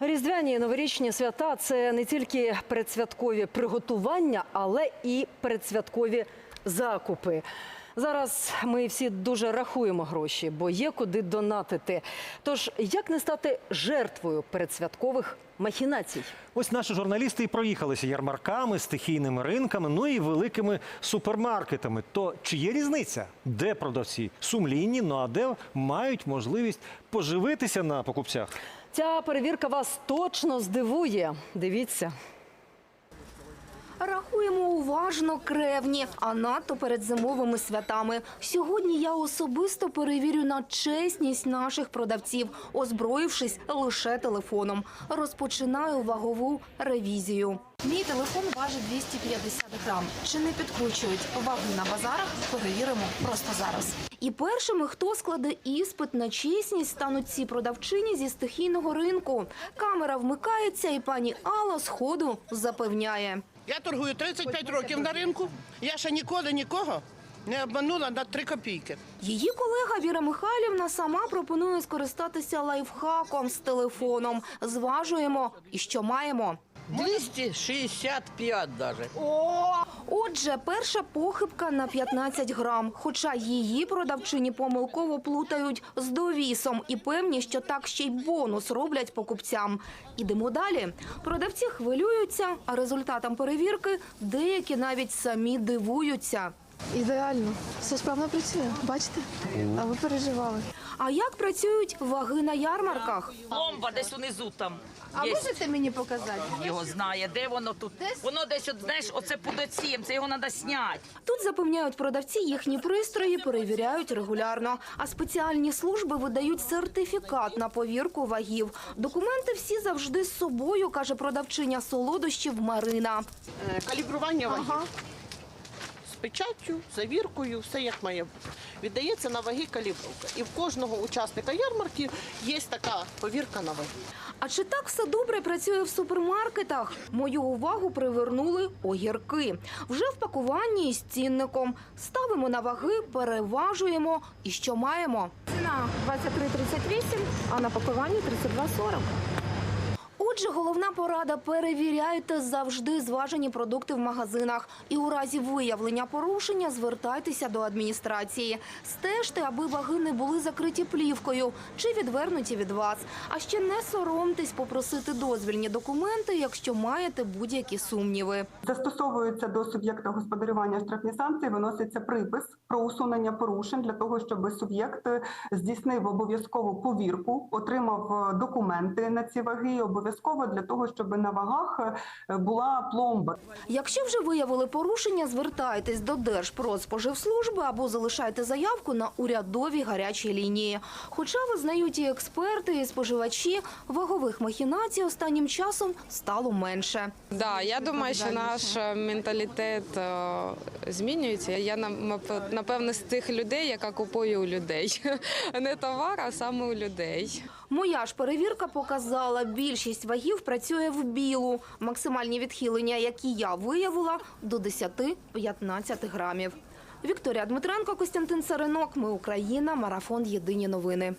Різдвяні і новорічні свята це не тільки предсвяткові приготування, але і передсвяткові закупи. Зараз ми всі дуже рахуємо гроші, бо є куди донатити. Тож як не стати жертвою передсвяткових махінацій? Ось наші журналісти і проїхалися ярмарками, стихійними ринками, ну і великими супермаркетами. То чи є різниця, де продавці сумлінні, ну а де мають можливість поживитися на покупцях? Ця перевірка вас точно здивує. Дивіться. Рахуємо уважно кревні, а надто перед зимовими святами. Сьогодні я особисто перевірю на чесність наших продавців, озброївшись лише телефоном. Розпочинаю вагову ревізію. Мій телефон важить 250 грам. Чи не підкручують ваги на базарах? Перевіримо просто зараз. І першими, хто складе іспит на чесність, стануть ці продавчині зі стихійного ринку. Камера вмикається, і пані Алла сходу запевняє. Я торгую 35 років на ринку. Я ще ніколи нікого не обманула на 3 копійки. Її колега Віра Михайлівна сама пропонує скористатися лайфхаком з телефоном. Зважуємо і що маємо. 265 даже. Отже, перша похибка на 15 грам. Хоча її продавчині помилково плутають з довісом і певні, що так ще й бонус роблять покупцям. Ідемо далі. Продавці хвилюються, а результатам перевірки деякі навіть самі дивуються. Ідеально, все справно працює. Бачите? А ви переживали. А як працюють ваги на ярмарках? Пломба десь унизу там. А є. можете мені показати? Його знає, де воно тут. Воно десь, от, знаєш, оце під це його треба зняти. Тут запевняють продавці, їхні пристрої перевіряють регулярно, а спеціальні служби видають сертифікат на повірку вагів. Документи всі завжди з собою, каже продавчиня солодощів Марина. Е, Калібрування вагів. Печаттю, завіркою, все як має бути. Віддається на ваги калібровка. І в кожного учасника ярмарки є така повірка на ваги. А чи так все добре працює в супермаркетах? Мою увагу привернули огірки. Вже в пакуванні із цінником. Ставимо на ваги, переважуємо і що маємо. Ціна 23,38, а на пакуванні 32,40. Отже, головна порада перевіряйте завжди зважені продукти в магазинах. І у разі виявлення порушення звертайтеся до адміністрації. Стежте, аби ваги не були закриті плівкою чи відвернуті від вас. А ще не соромтесь попросити дозвільні документи, якщо маєте будь-які сумніви. Застосовується до суб'єкта господарювання штрафні санкції, виноситься припис про усунення порушень для того, щоб суб'єкт здійснив обов'язкову повірку, отримав е, документи на ці ваги. і Обов'язково для того, щоб на вагах е, була пломба. Якщо вже виявили порушення, звертайтесь до Держпродспоживслужби або залишайте заявку на урядовій гарячій лінії. Хоча визнають і експерти, і споживачі, вагових махінацій останнім часом стало менше. Да, я думаю, що наш е, менталітет е, змінюється. Я напевне з тих людей, яка купує у людей. Не товар, а саме у людей. Моя ж перевірка показала, більшість вагів працює в білу. Максимальні відхилення, які я виявила, до 10-15 грамів. Вікторія Дмитренко, Костянтин Саринок. Ми Україна. Марафон. Єдині новини.